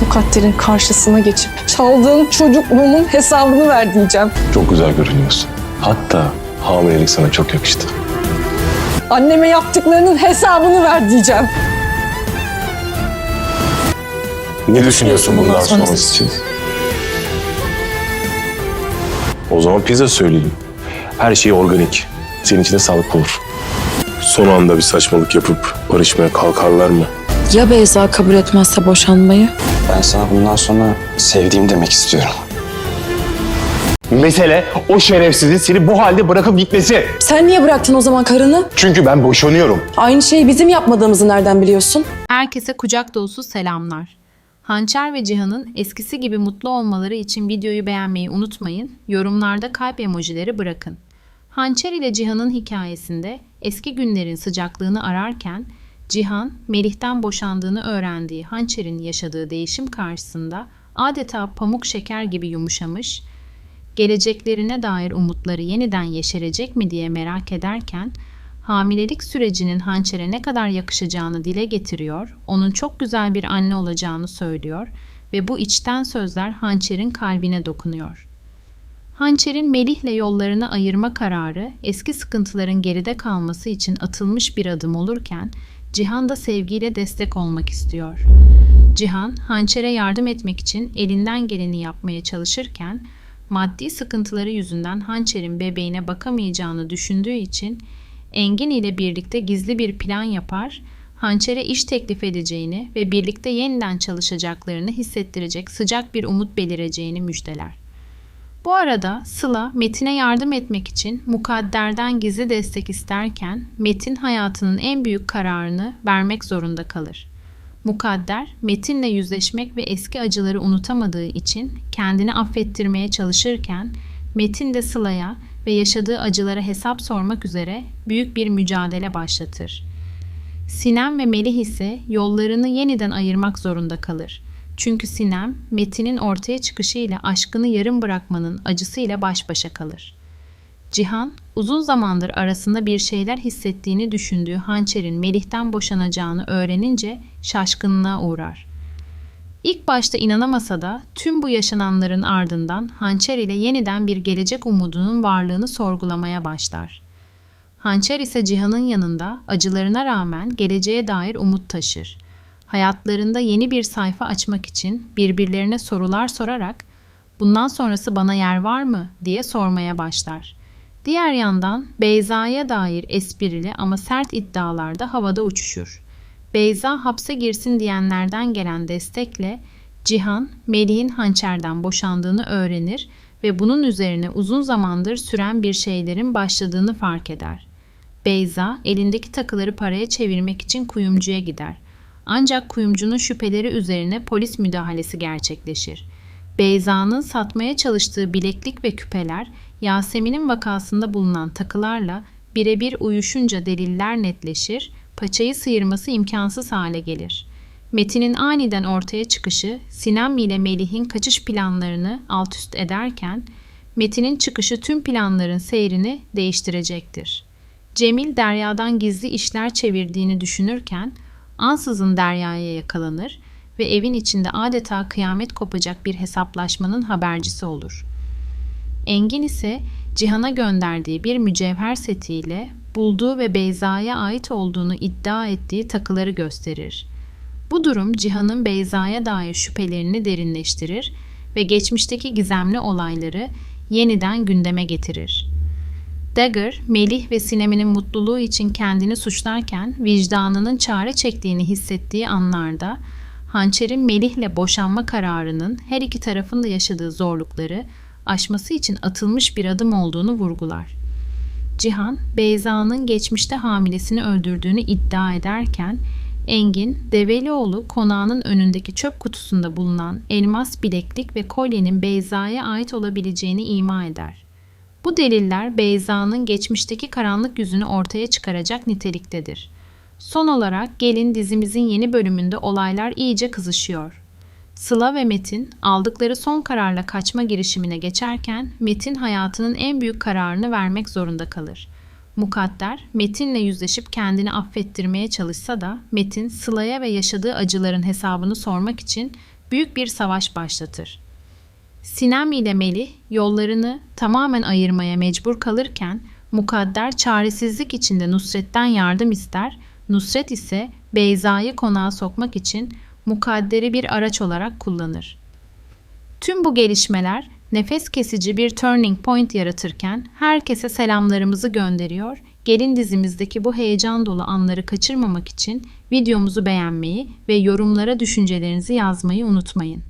Mukadder'in karşısına geçip çaldığın çocukluğumun hesabını ver diyeceğim. Çok güzel görünüyorsun. Hatta hamilelik sana çok yakıştı. Anneme yaptıklarının hesabını ver diyeceğim. Ne düşünüyorsun bundan sonrası için? O zaman pizza söyleyelim. Her şey organik. Senin için de sağlıklı olur. Son anda bir saçmalık yapıp barışmaya kalkarlar mı? Ya Beyza kabul etmezse boşanmayı? Ben sana bundan sonra sevdiğim demek istiyorum. Mesele o şerefsizin seni bu halde bırakıp gitmesi. Sen niye bıraktın o zaman karını? Çünkü ben boşanıyorum. Aynı şeyi bizim yapmadığımızı nereden biliyorsun? Herkese kucak dolusu selamlar. Hançer ve Cihan'ın eskisi gibi mutlu olmaları için videoyu beğenmeyi unutmayın, yorumlarda kalp emojileri bırakın. Hançer ile Cihan'ın hikayesinde eski günlerin sıcaklığını ararken Cihan, Melih'ten boşandığını öğrendiği Hançer'in yaşadığı değişim karşısında adeta pamuk şeker gibi yumuşamış, geleceklerine dair umutları yeniden yeşerecek mi diye merak ederken hamilelik sürecinin hançere ne kadar yakışacağını dile getiriyor, onun çok güzel bir anne olacağını söylüyor ve bu içten sözler hançerin kalbine dokunuyor. Hançer'in Melih'le yollarını ayırma kararı eski sıkıntıların geride kalması için atılmış bir adım olurken Cihan da sevgiyle destek olmak istiyor. Cihan, Hançer'e yardım etmek için elinden geleni yapmaya çalışırken maddi sıkıntıları yüzünden Hançer'in bebeğine bakamayacağını düşündüğü için Engin ile birlikte gizli bir plan yapar, Hançer'e iş teklif edeceğini ve birlikte yeniden çalışacaklarını hissettirecek sıcak bir umut belireceğini müjdeler. Bu arada Sıla Metin'e yardım etmek için Mukadder'den gizli destek isterken Metin hayatının en büyük kararını vermek zorunda kalır. Mukadder, Metin'le yüzleşmek ve eski acıları unutamadığı için kendini affettirmeye çalışırken Metin de Sıla'ya ve yaşadığı acılara hesap sormak üzere büyük bir mücadele başlatır. Sinem ve Melih ise yollarını yeniden ayırmak zorunda kalır. Çünkü Sinem, Metin'in ortaya çıkışıyla aşkını yarım bırakmanın acısıyla baş başa kalır. Cihan, uzun zamandır arasında bir şeyler hissettiğini düşündüğü Hançer'in Melih'ten boşanacağını öğrenince şaşkınlığa uğrar. İlk başta inanamasa da tüm bu yaşananların ardından Hançer ile yeniden bir gelecek umudunun varlığını sorgulamaya başlar. Hançer ise Cihan'ın yanında acılarına rağmen geleceğe dair umut taşır. Hayatlarında yeni bir sayfa açmak için birbirlerine sorular sorarak bundan sonrası bana yer var mı diye sormaya başlar. Diğer yandan Beyza'ya dair esprili ama sert iddialar da havada uçuşur. Beyza hapse girsin diyenlerden gelen destekle Cihan, Melih'in hançerden boşandığını öğrenir ve bunun üzerine uzun zamandır süren bir şeylerin başladığını fark eder. Beyza, elindeki takıları paraya çevirmek için kuyumcuya gider. Ancak kuyumcunun şüpheleri üzerine polis müdahalesi gerçekleşir. Beyza'nın satmaya çalıştığı bileklik ve küpeler Yasemin'in vakasında bulunan takılarla birebir uyuşunca deliller netleşir, paçayı sıyırması imkansız hale gelir. Metin'in aniden ortaya çıkışı Sinem ile Melih'in kaçış planlarını alt üst ederken Metin'in çıkışı tüm planların seyrini değiştirecektir. Cemil Derya'dan gizli işler çevirdiğini düşünürken ansızın Derya'ya yakalanır ve evin içinde adeta kıyamet kopacak bir hesaplaşmanın habercisi olur. Engin ise Cihan'a gönderdiği bir mücevher setiyle bulduğu ve Beyza'ya ait olduğunu iddia ettiği takıları gösterir. Bu durum Cihan'ın Beyza'ya dair şüphelerini derinleştirir ve geçmişteki gizemli olayları yeniden gündeme getirir. Dagger, Melih ve Sinem'in mutluluğu için kendini suçlarken vicdanının çare çektiğini hissettiği anlarda Hançer'in Melih'le boşanma kararının her iki tarafın da yaşadığı zorlukları aşması için atılmış bir adım olduğunu vurgular. Cihan, Beyza'nın geçmişte hamilesini öldürdüğünü iddia ederken Engin, Develioğlu konağının önündeki çöp kutusunda bulunan elmas bileklik ve kolyenin Beyza'ya ait olabileceğini ima eder. Bu deliller Beyza'nın geçmişteki karanlık yüzünü ortaya çıkaracak niteliktedir. Son olarak gelin dizimizin yeni bölümünde olaylar iyice kızışıyor. Sıla ve Metin aldıkları son kararla kaçma girişimine geçerken Metin hayatının en büyük kararını vermek zorunda kalır. Mukadder, Metin'le yüzleşip kendini affettirmeye çalışsa da Metin, Sıla'ya ve yaşadığı acıların hesabını sormak için büyük bir savaş başlatır. Sinem ile Melih yollarını tamamen ayırmaya mecbur kalırken Mukadder çaresizlik içinde Nusret'ten yardım ister. Nusret ise Beyza'yı konağa sokmak için Mukadder'i bir araç olarak kullanır. Tüm bu gelişmeler nefes kesici bir turning point yaratırken herkese selamlarımızı gönderiyor. Gelin dizimizdeki bu heyecan dolu anları kaçırmamak için videomuzu beğenmeyi ve yorumlara düşüncelerinizi yazmayı unutmayın.